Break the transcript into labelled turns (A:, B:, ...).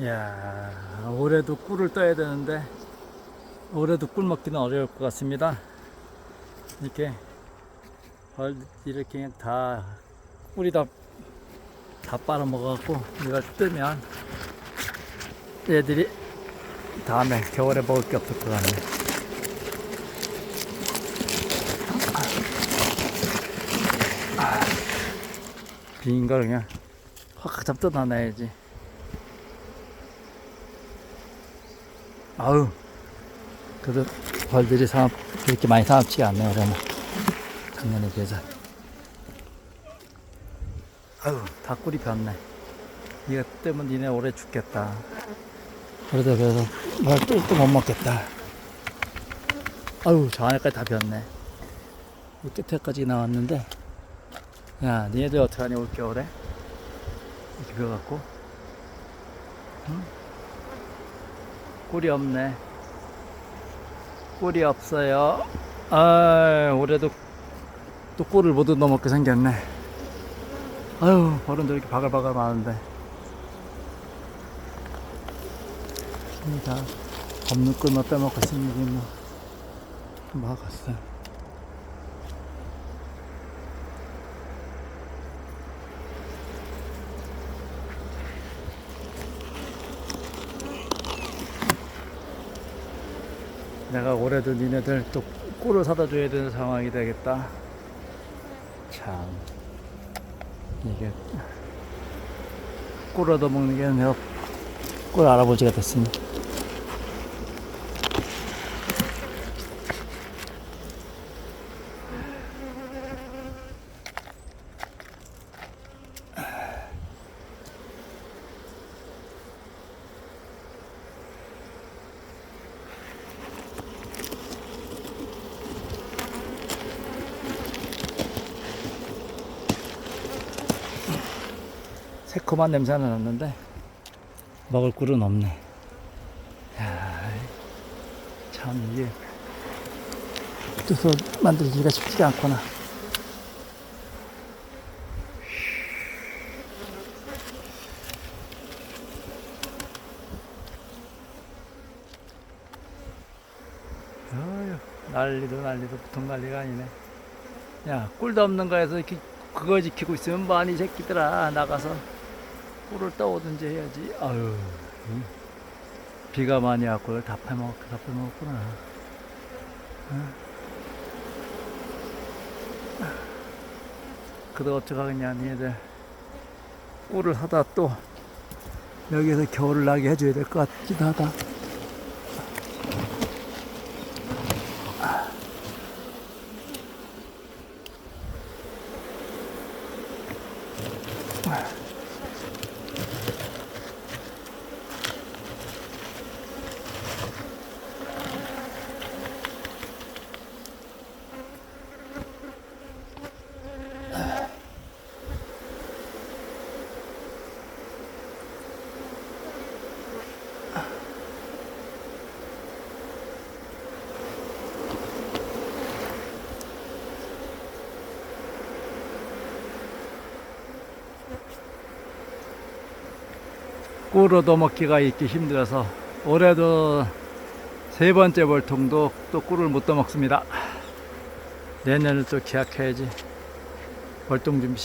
A: 이야, 올해도 꿀을 떠야 되는데, 올해도 꿀 먹기는 어려울 것 같습니다. 이렇게, 벌, 이렇게 다, 꿀이 다, 다 빨아 먹어갖고, 이걸 뜨면, 얘들이 다음에 겨울에 먹을 게 없을 것 같네. 빈 걸 그냥 확 잡숴놔야지. 아우, 그래도 벌들이 사업, 그렇게 많이 사납지가 않네요, 그러면. 작년에 비해서. 아우, 다 꿀이 폈네. 이거 뜨면 니네 오래 죽겠다. 그러다 그래서 뭘또못 먹겠다. 아우, 저 안에까지 다 폈네. 이 끝에까지 나왔는데, 야, 니네들 어떡하니, 올겨울에? 이렇게 펴갖고. 응? 꿀이 없네. 꿀이 없어요. 아, 올해도 또 꿀을 모두 넣어먹게 생겼네. 아유, 벌은도 이렇게 바글바글 많은데. 다 없는 꿀만 빼먹고 있으니 뭐, 막았어. 내가 올해도 니네들 또 꿀을 사다 줘야 되는 상황이 되겠다. 참. 이게 꿀 얻어먹는 게 내가 꿀 알아보지가 됐으니. 새콤한 냄새는 났는데 먹을 꿀은 없네. 야, 참 이게 뜻서 만들기가 쉽지가 않구나. 어휴, 난리도 난리도 보통 난리가 아니네. 야, 꿀도 없는 거에서 이렇게 그거 지키고 있으면 뭐하니 이 새끼들아 나가서 꿀을 떠오든지 해야지. 아유, 응? 비가 많이 왔고 다 빼먹 다 빼먹었구나. 응? 그래도 어떡하겠냐, 니네들 꿀을 사다 또 여기서 겨울을 나게 해줘야 될 것 같기도 하다. 꿀 얻어먹기가 있기 힘들어서 올해도 세 번째 벌통도 또 꿀을 못 떠먹습니다. 내년을 또 기약해야지. 벌통 준비.